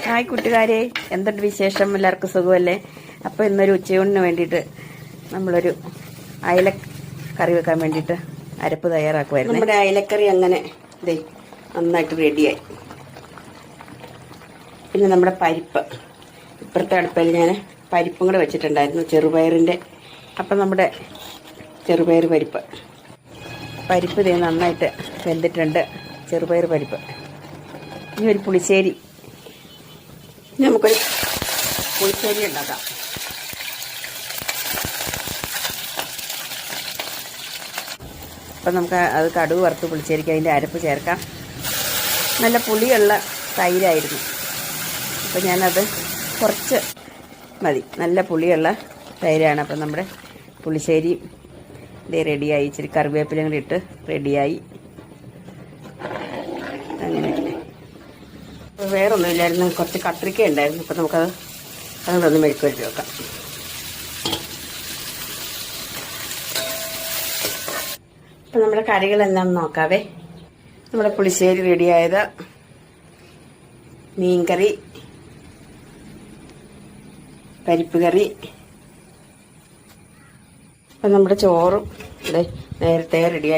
Hi കൂട്ടുകാരെ. എന്തുണ്ട് വിശേഷം? എല്ലാവർക്കും സുഖമല്ലേ? അപ്പോൾ ഇന്നൊരു ഉച്ചയൂണിന് വേണ്ടിയിട്ട് നമ്മളൊരു അയല കറി വെക്കാൻ വേണ്ടിയിട്ട് അരപ്പ് തയ്യാറാക്കുമായിരുന്നു നമ്മുടെ അയലക്കറി അങ്ങനെ ഇതേ നന്നായിട്ട് റെഡിയായി. പിന്നെ നമ്മുടെ പരിപ്പ്. ഇപ്പുറത്തെ അടുപ്പിൽ ഞാൻ പരിപ്പും കൂടെ വെച്ചിട്ടുണ്ടായിരുന്നു ചെറുപയറിന്റെ അപ്പം നമ്മുടെ ചെറുപയർ പരിപ്പ്. പരിപ്പ് ഇതേ നന്നായിട്ട് വെന്തിട്ടുണ്ട് ചെറുപയർ പരിപ്പ്. ഇനി ഒരു പുളിശ്ശേരി ഇനി നമുക്കൊരു പുളിശ്ശേരി ഉണ്ടാക്കാം. അപ്പം നമുക്ക് അത് കടുവ് വറുത്ത് പുളിശ്ശേരിക്ക് അതിന്റെ അരപ്പ് ചേർക്കാം. നല്ല പുളിയുള്ള തൈരായിരുന്നു. അപ്പം ഞാനത് കുറച്ച് മതി. നല്ല പുളിയുള്ള തൈരാണ്. അപ്പം നമ്മുടെ പുളിശ്ശേരി ഇത് റെഡിയായി ഇച്ചിരി കറിവേപ്പിലയും കൂടി ഇട്ട് റെഡിയായി അങ്ങനെ വേറൊന്നുമില്ലായിരുന്നു. കുറച്ച് കത്രിക്ക ഉണ്ടായിരുന്നു. അപ്പം നമുക്കത് അതുകൊണ്ടൊന്ന് മെഴുക്ക് വെച്ച് വെക്കാം. അപ്പം നമ്മുടെ കറികളെല്ലാം നോക്കാവേ. നമ്മുടെ പുളിശ്ശേരി റെഡിയായത് മീൻകറി പരിപ്പ് കറി. അപ്പം നമ്മുടെ ചോറും നേരത്തെ റെഡി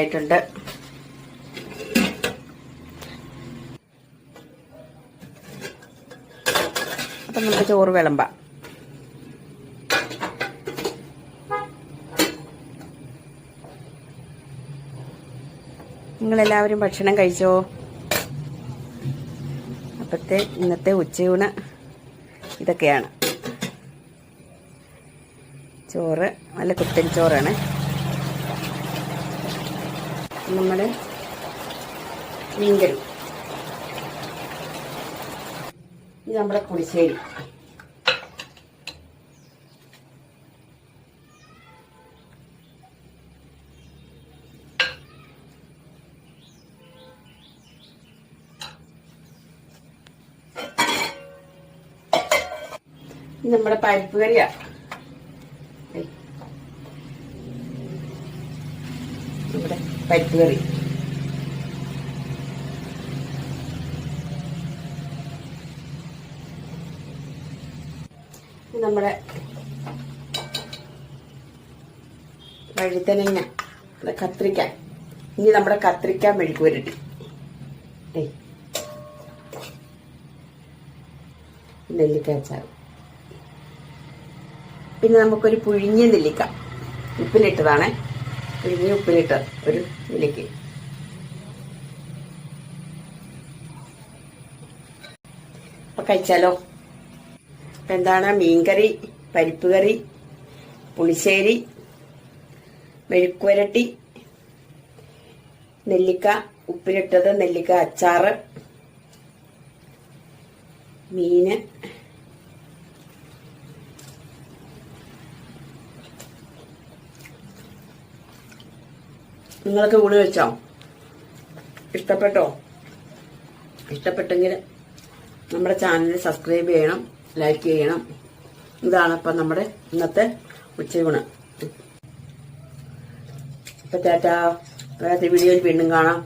അപ്പം നമുക്ക് ചോറ് വിളമ്പാം. നിങ്ങളെല്ലാവരും ഭക്ഷണം കഴിച്ചോ? അപ്പത്തെ ഇന്നത്തെ ഉച്ചയൂണ് ഇതൊക്കെയാണ്. ചോറ് നല്ല കുത്തൻ ചോറാണ്. നമ്മുടെ മീൻകറി. ഇത് നമ്മുടെ പുളിശ്ശേരി നമ്മുടെ പരിപ്പ് കറിയാ. ഏയ്. നമ്മുടെ പരിപ്പ് കറി ഇത് നമ്മുടെ വഴുതനങ്ങ അത് കത്രിക്ക. ഇനി നമ്മുടെ കത്രിക്ക മെഴുക്ക് പുരട്ടി ഏയ് നെല്ലിക്ക അച്ചാർ പിന്നെ നമുക്കൊരു പുഴുങ്ങിയ നെല്ലിക്ക. ഉപ്പിലിട്ടതാണേ. പുഴുങ്ങിയ ഉപ്പിലിട്ട ഒരു നെല്ലിക്ക. അപ്പൊ കഴിച്ചാലോ? എന്താണ് മീൻകറി പരിപ്പ് കറി പുളിശ്ശേരി മെഴുക്കുവരട്ടി നെല്ലിക്ക ഉപ്പിലിട്ടത് നെല്ലിക്ക അച്ചാറ് മീന് നിങ്ങൾക്ക് ഊണ് വെച്ചോ ഇഷ്ടപ്പെട്ടോ? ഇഷ്ടപ്പെട്ടെങ്കിൽ നമ്മുടെ ചാനൽ സബ്സ്ക്രൈബ് ചെയ്യണം. ലൈക്ക് ചെയ്യണം. ഇതാണ് ഇപ്പം നമ്മുടെ ഇന്നത്തെ ഉച്ചയൂണ്. ഇപ്പൊ ചേട്ടാ വേറെ വീഡിയോയിൽ വീണ്ടും കാണാം.